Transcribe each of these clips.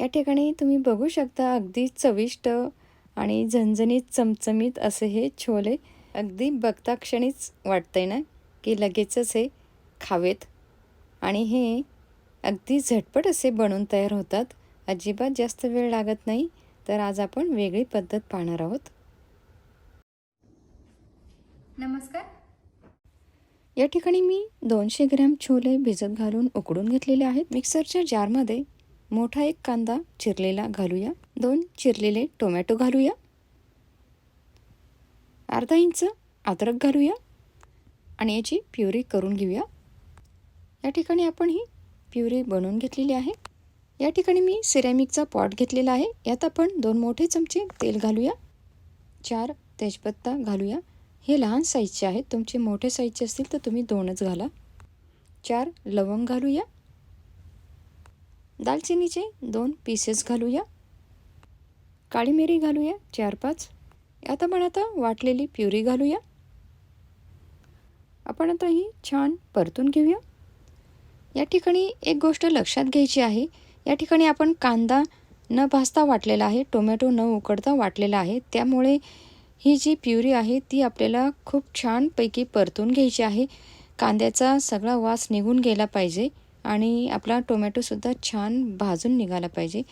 या ठिकाणी तुम्ही बघू शकता अगदी चविष्ट आणि झणझणीत चमचमीत असे हे छोले अगदी बघता क्षणीच वाटतंय ना की लगेचच हे खावेत. आणि हे अगदी झटपट असे बनून तयार होतात. अजिबात जास्त वेळ लागत नाही तर आज आपण वेगळी पद्धत पाहणार आहोत. नमस्कार. या ठिकाणी मी दोनशे ग्रॅम छोले भिजत घालून उकडून घेतलेले आहेत. मिक्सरच्या जारमध्ये मोठा एक कांदा चिरलेला घालूया. दोन चिरलेले टोमॅटो घालूया. अर्धा इंच अद्रक घालूया. आणि याची प्युरी करून घेऊया. या ठिकाणी आपण ही प्युरी बनवून घेतलेली आहे. या ठिकाणी मी सिरॅमिकचा पॉट घेतलेला आहे. यात आपण दोन मोठे चमचे तेल घालूया. चार तेजपत्ता घालूया. हे लहान साईजचे आहेत. तुमचे मोठे साईजचे असतील तर तुम्ही दोनच घाला. चार लवंग घालूया. दालचिनीचे दोन पीसेस घालूया. काळी मिरी घालूया चार पाच आता आपण आता वाटलेली प्युरी घालूया. आपण आता ही छान परतून घेऊया. या ठिकाणी एक गोष्ट लक्षात घ्यायची आहे. या ठिकाणी आपण कांदा न भाजता वाटलेला आहे टोमॅटो न उकडता वाटलेला आहे. त्यामुळे ही जी प्युरी आहे ती आपल्याला खूप छानपैकी परतून घ्यायची आहे. कांद्याचा सगळा वास निघून गेला पाहिजे. आणि आपला टोमॅटोसुद्धा छान भाजून निघाला पाहिजे.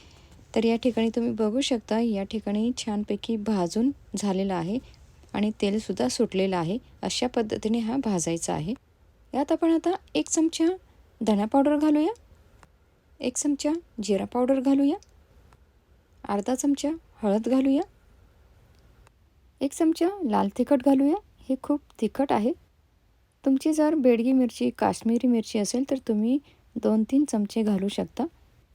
तर या ठिकाणी तुम्ही बघू शकता या ठिकाणी छानपैकी भाजून झालेला आहे आणि तेलसुद्धा सुटलेलं आहे. अशा पद्धतीने हा भाजायचा आहे. यात आपण आता एक चमचा धणा पावडर घालूया. एक चमचा जिरा पावडर घालूया. अर्धा चमचा हळद घालूया. एक चमचा लाल तिखट घालूया. हे खूप तिखट आहे. तुमची जर बेडगी मिरची काश्मीरी मिरची असेल तर तुम्ही दोन तीन चमचे घालू शकता.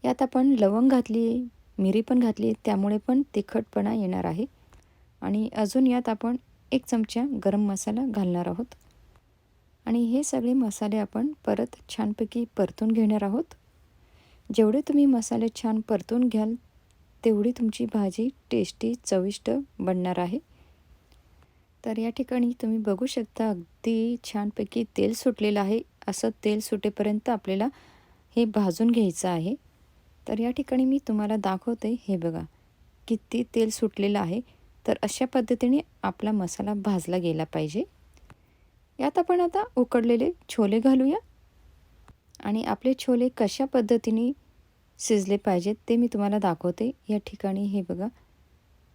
यात आपण लवंग घातली मिरी पण घातली त्यामुळे पण तिखटपणा येणार आहे. आणि अजून यात आपण एक चमचा गरम मसाला घालणार आहोत. आणि हे सगळे मसाले आपण परत छानपैकी परतून घेणार आहोत. जेवढे तुम्ही मसाले छान परतून घ्याल तेवढी तुमची भाजी टेस्टी चविष्ट बनणार आहे. तर या ठिकाणी तुम्ही बघू शकता अगदी छानपैकी तेल सुटलेलं आहे. असं तेल सुटेपर्यंत आपल्याला हे भाजून घ्यायचं आहे. तर या ठिकाणी मी तुम्हाला दाखवते हे बघा किती तेल सुटलेलं आहे. तर अशा पद्धतीने आपला मसाला भाजला गेला पाहिजे. यात आपण आता उकडलेले छोले घालूया. आणि आपले छोले कशा पद्धतीने शिजले पाहिजेत ते मी तुम्हाला दाखवते. या ठिकाणी हे बघा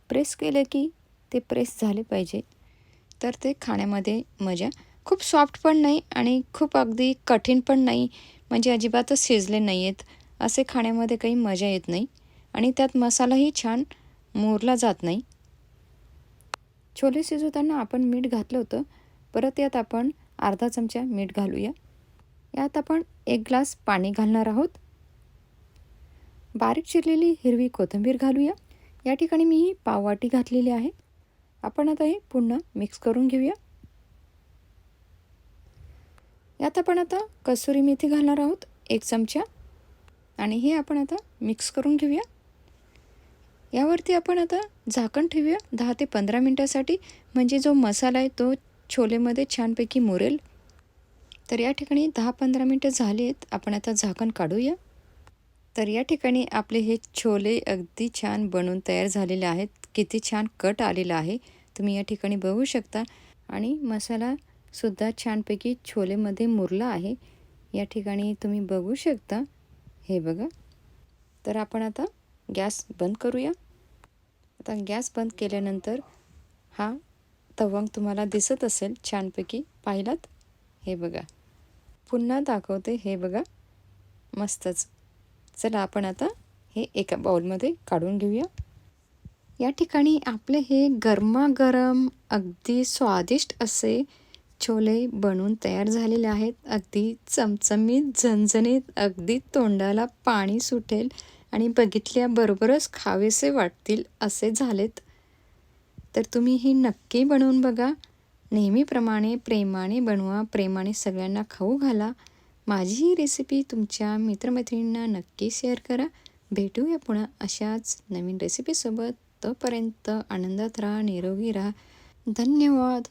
प्रेस केलं की ते प्रेस झाले पाहिजे. तर ते खाण्यामध्ये मजा खूप सॉफ्ट पण नाही आणि खूप अगदी कठीण पण नाही. म्हणजे अजिबातच शिजले नाही आहेत असे खाण्यामध्ये काही मजा येत नाही. आणि त्यात मसालाही छान मोरला जात नाही. छोले शिजवताना आपण मीठ घातलं होतं. परत यात आपण अर्धा चमचा मीठ घालूया. यात आपण एक ग्लास पाणी घालणार आहोत. बारीक चिरलेली हिरवी कोथिंबीर घालूया. या ठिकाणी मी ही पाववाटी घातलेली आहे. आपण आता हे पुन्हा मिक्स करून घेऊया. यात आपण आता कसुरी मेथी घालणार आहोत एक चमचा. आणि हे आपण आता मिक्स करून घेऊया. यावरती आपण आता झाकण ठेवूया दहा ते पंधरा मिनटासाठी. म्हणजे जो मसाला आहे तो छोलेमध्ये छानपैकी मुरेल. तर या ठिकाणी दहा पंधरा मिनटं झाली आहेत आपण आता झाकण काढूया. तर या ठिकाणी आपले हे छोले अगदी छान बनून तयार झालेले आहेत. किती छान कट आलेला आहे. तुम्ही या ठिकाणी बघू शकता. आणि मसाला सुद्धा छानपैकी छोलेमध्ये मुरला आहे. या ठिकाणी तुम्ही बघू शकता. हे बघा. तर आपण आता गॅस बंद करूया. आता गॅस बंद केल्यानंतर हा तवंग तुम्हाला दिसत असेल छानपैकी पाहिलात. हे बघा. पुन्हा दाखवते. हे बघा. मस्तच. चला आपण आता हे एका बाउलमध्ये काढून घेऊया. या ठिकाणी आपले हे गरमागरम अगदी स्वादिष्ट असे छोले बनून तयार झालेले आहेत. अगदी चमचमीत झणझणीत अगदी तोंडाला पाणी सुटेल आणि बघितल्याबरोबरच खावेसे वाटतील असे झालेत. तर तुम्ही ही नक्की बनवून बघा. नेहमीप्रमाणे प्रेमाने बनवा प्रेमाने सगळ्यांना खाऊ घाला. माझी ही रेसिपी तुमच्या मित्रमैत्रिणींना नक्की शेअर करा. भेटूया पुन्हा अशाच नवीन रेसिपीसोबत तोपर्यंत आनंदात राहा निरोगी राहा. धन्यवाद.